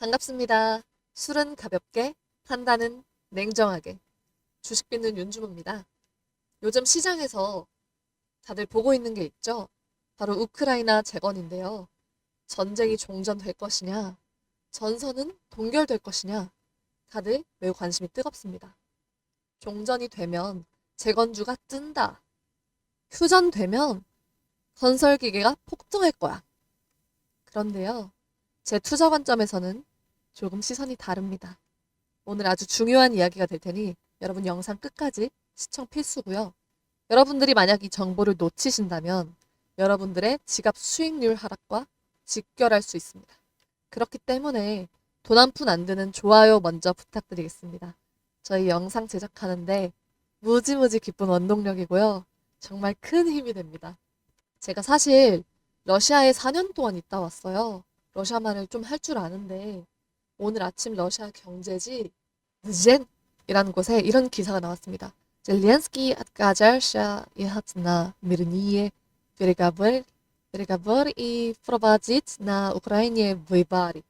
반갑습니다. 술은 가볍게, 판단은 냉정하게. 주식 빚는 윤주모입니다. 요즘 시장에서 다들 보고 있는 게 있죠? 바로 우크라이나 재건인데요. 전쟁이 종전될 것이냐, 전선은 동결될 것이냐, 다들 매우 관심이 뜨겁습니다. 종전이 되면 재건주가 뜬다. 휴전되면 건설 기계가 폭등할 거야. 그런데요, 제 투자 관점에서는 조금 시선이 다릅니다. 오늘 아주 중요한 이야기가 될 테니 여러분 영상 끝까지 시청 필수고요. 여러분들이 만약 이 정보를 놓치신다면 여러분들의 지갑 수익률 하락과 직결할 수 있습니다. 그렇기 때문에 돈 한 푼 안 드는 좋아요 먼저 부탁드리겠습니다. 저희 영상 제작하는데 무지무지 기쁜 원동력이고요. 정말 큰 힘이 됩니다. 제가 사실 러시아에 4년 동안 있다 왔어요. 러시아 말을 좀 할 줄 아는데 오늘 아침 러시아 경제지 젠이라는 곳에 이런 기사가 나왔습니다. 젤렌스키 отказался ехать на мирные переговоры, переговоры и проводить на Украине выборы.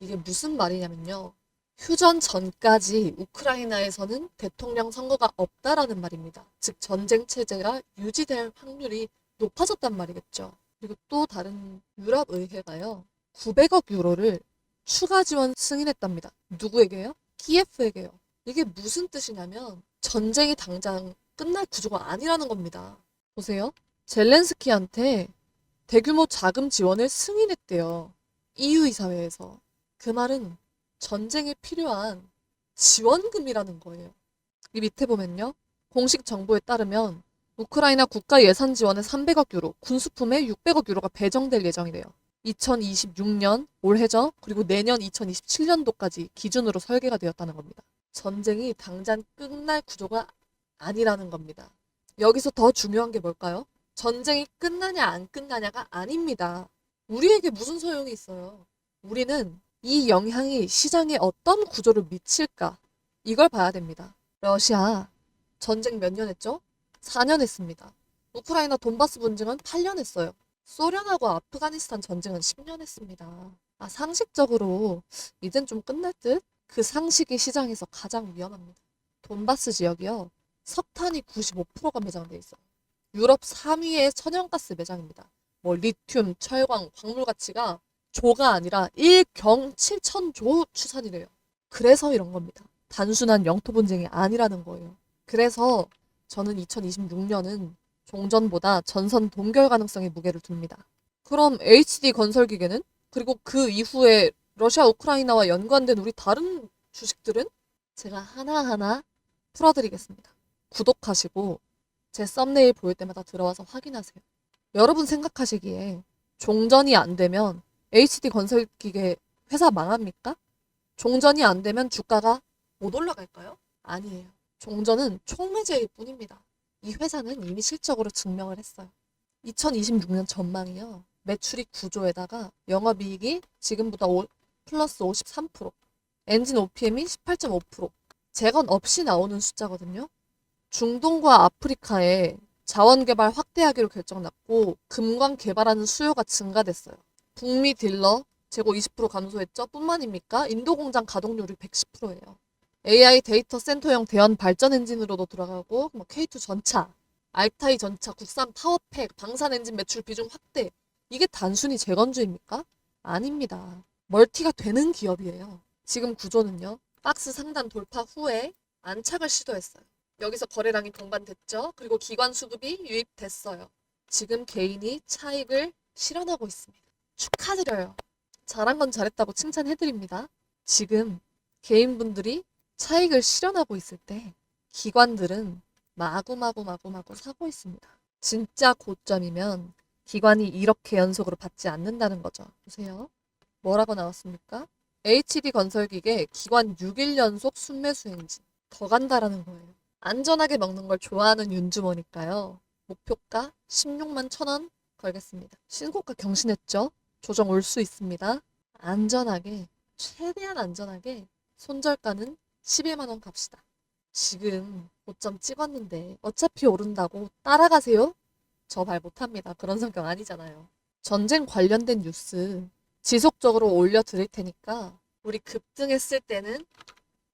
이게 무슨 말이냐면요. 휴전 전까지 우크라이나에서는 대통령 선거가 없다라는 말입니다. 즉 전쟁 체제가 유지될 확률이 높아졌단 말이겠죠. 그리고 또 다른 유럽 의회가요. 900억 유로를 추가 지원 승인했답니다. 누구에게요? 키예프에게요. 이게 무슨 뜻이냐면 전쟁이 당장 끝날 구조가 아니라는 겁니다. 보세요. 젤렌스키한테 대규모 자금 지원을 승인했대요. EU 이사회에서. 그 말은 전쟁에 필요한 지원금이라는 거예요. 이 밑에 보면요. 공식 정보에 따르면 우크라이나 국가 예산 지원에 300억 유로, 군수품에 600억 유로가 배정될 예정이래요. 2026년 올해죠. 그리고 내년 2027년도까지 기준으로 설계가 되었다는 겁니다. 전쟁이 당장 끝날 구조가 아니라는 겁니다. 여기서 더 중요한 게 뭘까요? 전쟁이 끝나냐 안 끝나냐가 아닙니다. 우리에게 무슨 소용이 있어요? 우리는 이 영향이 시장에 어떤 구조를 미칠까? 이걸 봐야 됩니다. 러시아 전쟁 몇 년 했죠? 4년 했습니다. 우크라이나 돈바스 분쟁은 8년 했어요. 소련하고 아프가니스탄 전쟁은 10년 했습니다. 아, 상식적으로 이젠 좀 끝날 듯? 그 상식이 시장에서 가장 위험합니다. 돈바스 지역이요. 석탄이 95%가 매장돼 있어요. 유럽 3위의 천연가스 매장입니다. 뭐 리튬, 철광, 광물 가치가 조가 아니라 1경 7천조 추산이래요. 그래서 이런 겁니다. 단순한 영토 분쟁이 아니라는 거예요. 그래서 저는 2026년은 종전보다 전선 동결 가능성에 무게를 둡니다. 그럼 HD 건설 기계는? 그리고 그 이후에 러시아 우크라이나와 연관된 우리 다른 주식들은 제가 하나하나 풀어드리겠습니다. 구독하시고 제 썸네일 보일 때마다 들어와서 확인하세요. 여러분 생각하시기에 종전이 안 되면 HD 건설 기계 회사 망합니까? 종전이 안 되면 주가가 못 올라갈까요? 아니에요. 종전은 총매제일 뿐입니다. 이 회사는 이미 실적으로 증명을 했어요. 2026년 전망이요. 매출이 9조에다가 영업이익이 지금보다 오- 플러스 53%, 엔진 OPM이 18.5%, 재건 없이 나오는 숫자거든요. 중동과 아프리카에 자원 개발 확대하기로 결정났고 금광 개발하는 수요가 증가됐어요. 북미 딜러 재고 20% 감소했죠? 뿐만입니까? 인도 공장 가동률이 110%예요. AI 데이터 센터형 대연 발전 엔진으로도 들어가고 뭐 K2 전차, 알타이 전차, 국산 파워팩, 방산 엔진 매출 비중 확대. 이게 단순히 재건주입니까? 아닙니다. 멀티가 되는 기업이에요. 지금 구조는요. 박스 상단 돌파 후에 안착을 시도했어요. 여기서 거래량이 동반됐죠. 그리고 기관 수급이 유입됐어요. 지금 개인이 차익을 실현하고 있습니다. 축하드려요. 잘한 건 잘했다고 칭찬해드립니다. 지금 개인분들이 차익을 실현하고 있을 때 기관들은 마구마구 마구마구 사고 있습니다. 진짜 고점이면 기관이 이렇게 연속으로 받지 않는다는 거죠. 보세요. 뭐라고 나왔습니까? HD 건설기계 기관 6일 연속 순매수 행진. 더 간다라는 거예요. 안전하게 먹는 걸 좋아하는 윤주머니까요. 목표가 16만 천원 걸겠습니다. 신고가 경신했죠? 조정 올 수 있습니다. 안전하게, 최대한 안전하게 손절가는 11만 원 갑시다. 지금 고점 찍었는데 어차피 오른다고 따라가세요? 저 말 못합니다. 그런 성격 아니잖아요. 전쟁 관련된 뉴스 지속적으로 올려드릴 테니까 우리 급등했을 때는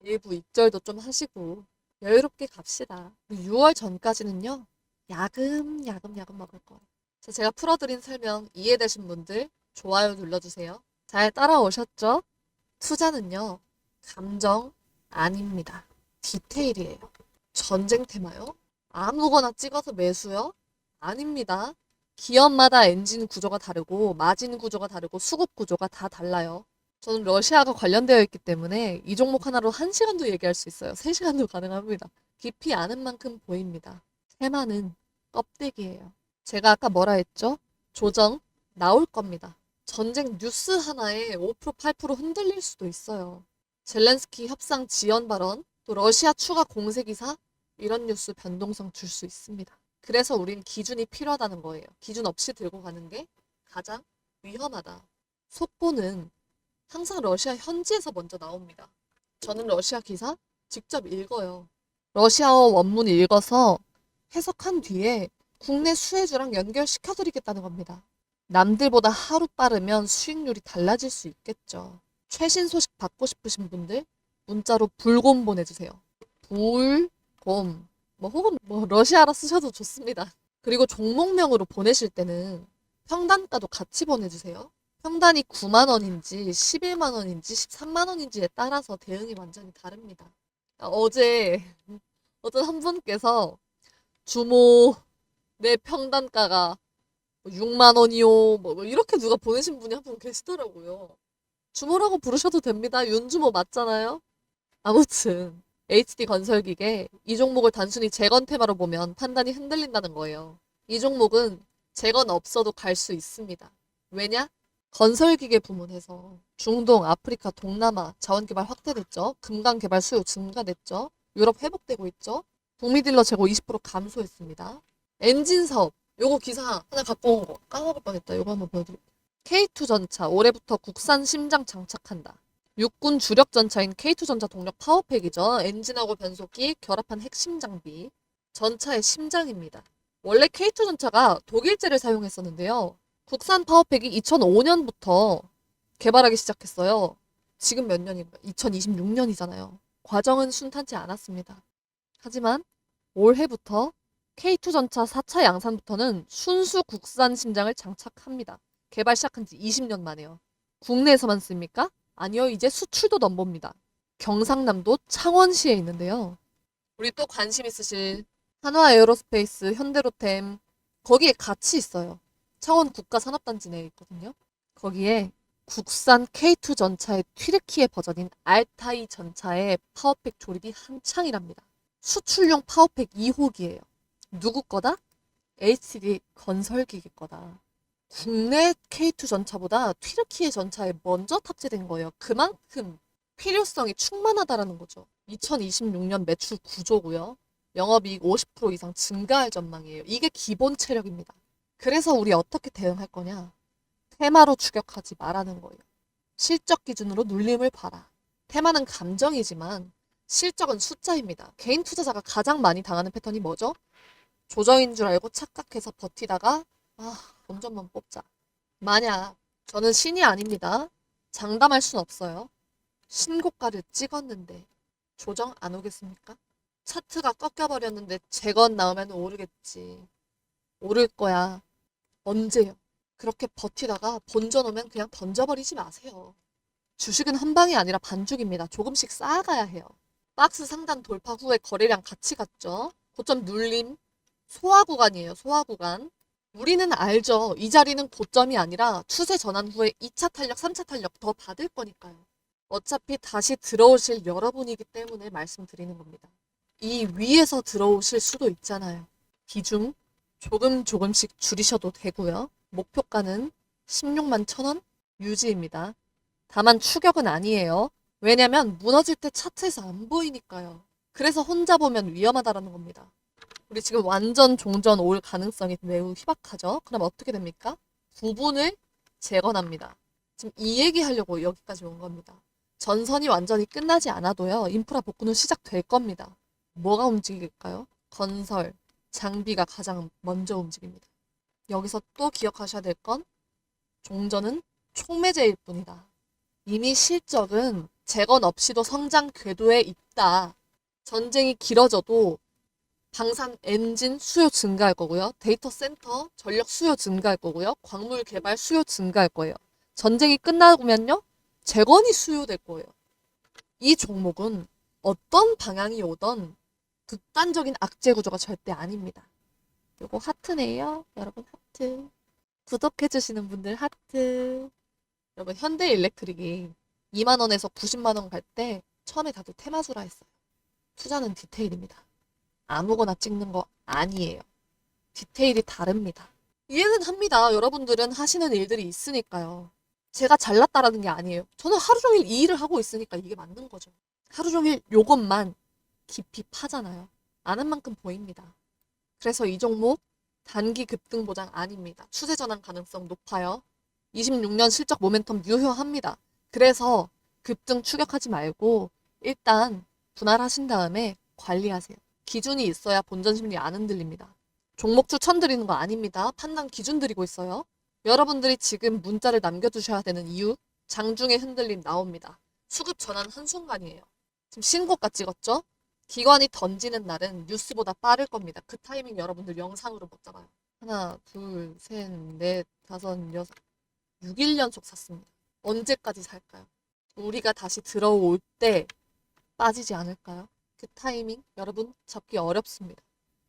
일부 익절도 좀 하시고 여유롭게 갑시다. 6월 전까지는요. 야금 야금 야금 먹을 거예요. 자, 제가 풀어드린 설명 이해되신 분들 좋아요 눌러주세요. 잘 따라오셨죠? 투자는요. 감정 아닙니다. 디테일이에요. 전쟁 테마요? 아무거나 찍어서 매수요? 아닙니다. 기업마다 엔진 구조가 다르고 마진 구조가 다르고 수급 구조가 다 달라요. 저는 러시아가 관련되어 있기 때문에 이 종목 하나로 1시간도 얘기할 수 있어요. 3시간도 가능합니다. 깊이 아는 만큼 보입니다. 테마는 껍데기예요. 제가 아까 뭐라 했죠? 조정 나올 겁니다. 전쟁 뉴스 하나에 5% 8% 흔들릴 수도 있어요. 젤렌스키 협상 지연 발언, 또 러시아 추가 공세 기사 이런 뉴스 변동성 줄 수 있습니다. 그래서 우린 기준이 필요하다는 거예요. 기준 없이 들고 가는 게 가장 위험하다. 속보는 항상 러시아 현지에서 먼저 나옵니다. 저는 러시아 기사 직접 읽어요. 러시아어 원문 읽어서 해석한 뒤에 국내 수혜주랑 연결시켜드리겠다는 겁니다. 남들보다 하루 빠르면 수익률이 달라질 수 있겠죠. 최신 소식 받고 싶으신 분들 문자로 불곰 보내주세요. 불곰 뭐 혹은 뭐 러시아라 쓰셔도 좋습니다. 그리고 종목명으로 보내실 때는 평단가도 같이 보내주세요. 평단이 9만 원인지 11만 원인지 13만 원인지에 따라서 대응이 완전히 다릅니다. 아, 어제 어떤 한 분께서 주모 내 평단가가 6만 원이요 뭐 이렇게 누가 보내신 분이 한 분 계시더라고요. 주모라고 부르셔도 됩니다. 윤주모 맞잖아요. 아무튼 HD 건설기계 이 종목을 단순히 재건 테마로 보면 판단이 흔들린다는 거예요. 이 종목은 재건 없어도 갈 수 있습니다. 왜냐? 건설기계 부문에서 중동, 아프리카, 동남아 자원개발 확대됐죠. 금강 개발 수요 증가됐죠. 유럽 회복되고 있죠. 북미딜러 재고 20% 감소했습니다. 엔진 사업 요거 기사 하나 갖고 온 거 까먹을 뻔했다. 요거 한번 보여드릴게요. K2 전차 올해부터 국산 심장 장착한다. 육군 주력 전차인 K2 전차 동력 파워팩이죠. 엔진하고 변속기 결합한 핵심 장비. 전차의 심장입니다. 원래 K2 전차가 독일제를 사용했었는데요. 국산 파워팩이 2005년부터 개발하기 시작했어요. 지금 몇 년인가요? 2026년이잖아요. 과정은 순탄치 않았습니다. 하지만 올해부터 K2 전차 4차 양산부터는 순수 국산 심장을 장착합니다. 개발 시작한 지 20년 만에요. 국내에서만 씁니까? 아니요, 이제 수출도 넘봅니다. 경상남도 창원시에 있는데요. 우리 또 관심 있으실 한화 에어로스페이스, 현대로템 거기에 같이 있어요. 창원 국가산업단지 내에 있거든요. 거기에 국산 K2 전차의 튀르키예 버전인 알타이 전차의 파워팩 조립이 한창이랍니다. 수출용 파워팩 2호기예요. 누구 거다? HDD 건설기기 거다. 국내 K2 전차보다 튀르키예 전차에 먼저 탑재된 거예요. 그만큼 필요성이 충만하다라는 거죠. 2026년 매출 구조고요. 영업이익 50% 이상 증가할 전망이에요. 이게 기본 체력입니다. 그래서 우리 어떻게 대응할 거냐? 테마로 추격하지 말라는 거예요. 실적 기준으로 눌림을 봐라. 테마는 감정이지만 실적은 숫자입니다. 개인 투자자가 가장 많이 당하는 패턴이 뭐죠? 조정인 줄 알고 착각해서 버티다가 아, 본전만 뽑자. 만약 저는 신이 아닙니다. 장담할 순 없어요. 신고가를 찍었는데 조정 안 오겠습니까? 차트가 꺾여버렸는데 재건 나오면 오르겠지. 오를 거야. 언제요? 그렇게 버티다가 본전 오면 그냥 던져버리지 마세요. 주식은 한 방이 아니라 반죽입니다. 조금씩 쌓아가야 해요. 박스 상단 돌파 후에 거래량 같이 갔죠. 고점 눌림, 소화 구간이에요. 소화 구간. 우리는 알죠. 이 자리는 고점이 아니라 추세 전환 후에 2차 탄력, 3차 탄력 더 받을 거니까요. 어차피 다시 들어오실 여러분이기 때문에 말씀드리는 겁니다. 이 위에서 들어오실 수도 있잖아요. 비중 조금 조금씩 줄이셔도 되고요. 목표가는 16만 천원 유지입니다. 다만 추격은 아니에요. 왜냐면 무너질 때 차트에서 안 보이니까요. 그래서 혼자 보면 위험하다라는 겁니다. 우리 지금 완전 종전 올 가능성이 매우 희박하죠. 그럼 어떻게 됩니까? 부분을 재건합니다. 지금 이 얘기 하려고 여기까지 온 겁니다. 전선이 완전히 끝나지 않아도요. 인프라 복구는 시작될 겁니다. 뭐가 움직일까요? 건설, 장비가 가장 먼저 움직입니다. 여기서 또 기억하셔야 될 건 종전은 촉매제일 뿐이다. 이미 실적은 재건 없이도 성장 궤도에 있다. 전쟁이 길어져도 방산 엔진 수요 증가할 거고요. 데이터 센터 전력 수요 증가할 거고요. 광물 개발 수요 증가할 거예요. 전쟁이 끝나면요. 재건이 수요될 거예요. 이 종목은 어떤 방향이 오던 극단적인 악재 구조가 절대 아닙니다. 요거 하트네요. 여러분 하트. 구독해주시는 분들 하트. 여러분 현대 일렉트릭이 2만 원에서 90만 원 갈 때 처음에 다들 테마주라 했어요. 투자는 디테일입니다. 아무거나 찍는 거 아니에요. 디테일이 다릅니다. 이해는 합니다. 여러분들은 하시는 일들이 있으니까요. 제가 잘났다라는 게 아니에요. 저는 하루 종일 이 일을 하고 있으니까 이게 맞는 거죠. 하루 종일 요것만 깊이 파잖아요. 아는 만큼 보입니다. 그래서 이 종목 단기 급등 보장 아닙니다. 추세 전환 가능성 높아요. 26년 실적 모멘텀 유효합니다. 그래서 급등 추격하지 말고 일단 분할하신 다음에 관리하세요. 기준이 있어야 본전 심리 안 흔들립니다. 종목 추천 드리는 거 아닙니다. 판단 기준 드리고 있어요. 여러분들이 지금 문자를 남겨두셔야 되는 이유 장중에 흔들림 나옵니다. 수급 전환 한순간이에요. 지금 신고가 찍었죠? 기관이 던지는 날은 뉴스보다 빠를 겁니다. 그 타이밍 여러분들 영상으로 못 잡아요. 하나, 둘, 셋, 넷, 다섯, 여섯, 6일 연속 샀습니다. 언제까지 살까요? 우리가 다시 들어올 때 빠지지 않을까요? 그 타이밍 여러분 잡기 어렵습니다.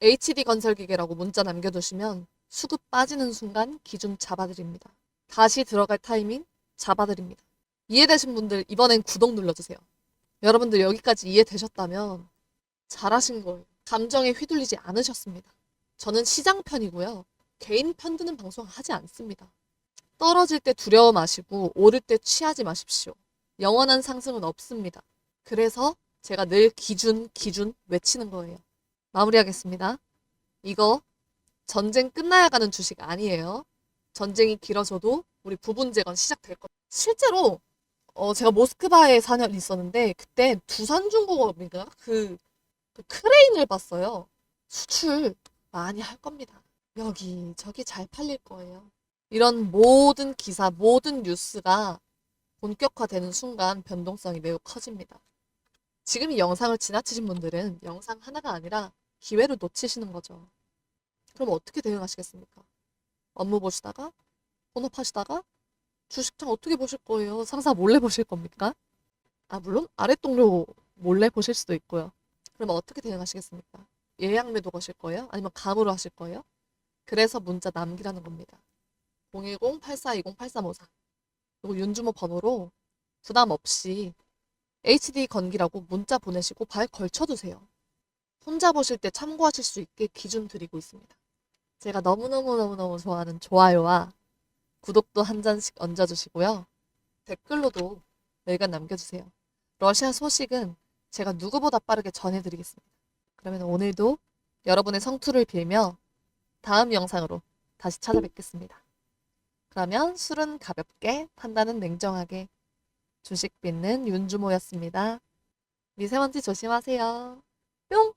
HD 건설기계라고 문자 남겨두시면 수급 빠지는 순간 기준 잡아드립니다. 다시 들어갈 타이밍 잡아드립니다. 이해되신 분들 이번엔 구독 눌러주세요. 여러분들 여기까지 이해되셨다면 잘하신 거예요. 감정에 휘둘리지 않으셨습니다. 저는 시장 편이고요. 개인 편드는 방송 하지 않습니다. 떨어질 때 두려워 마시고 오를 때 취하지 마십시오. 영원한 상승은 없습니다. 그래서 제가 늘 기준, 기준 외치는 거예요. 마무리하겠습니다. 이거 전쟁 끝나야 가는 주식 아니에요. 전쟁이 길어져도 우리 부분 재건 시작될 거. 실제로 어 제가 모스크바에 4년 있었는데 그때 두산중공업인가 그, 그 크레인을 봤어요. 수출 많이 할 겁니다. 여기 저기 잘 팔릴 거예요. 이런 모든 기사, 모든 뉴스가 본격화되는 순간 변동성이 매우 커집니다. 지금 이 영상을 지나치신 분들은 영상 하나가 아니라 기회를 놓치시는 거죠. 그럼 어떻게 대응하시겠습니까? 업무 보시다가, 본업하시다가, 주식창 어떻게 보실 거예요? 상사 몰래 보실 겁니까? 아, 물론 아랫동료 몰래 보실 수도 있고요. 그럼 어떻게 대응하시겠습니까? 예약 매도 거실 거예요? 아니면 감으로 하실 거예요? 그래서 문자 남기라는 겁니다. 010-8420-8354 그리고 윤주모 번호로 부담 없이 HD 건기라고 문자 보내시고 발 걸쳐두세요. 혼자 보실 때 참고하실 수 있게 기준 드리고 있습니다. 제가 너무너무너무너무 좋아하는 좋아요와 구독도 한 잔씩 얹어주시고요. 댓글로도 의견 남겨주세요. 러시아 소식은 제가 누구보다 빠르게 전해드리겠습니다. 그러면 오늘도 여러분의 성투를 빌며 다음 영상으로 다시 찾아뵙겠습니다. 그러면 술은 가볍게, 판단은 냉정하게. 주식 빚는 윤주모였습니다. 미세먼지 조심하세요. 뿅!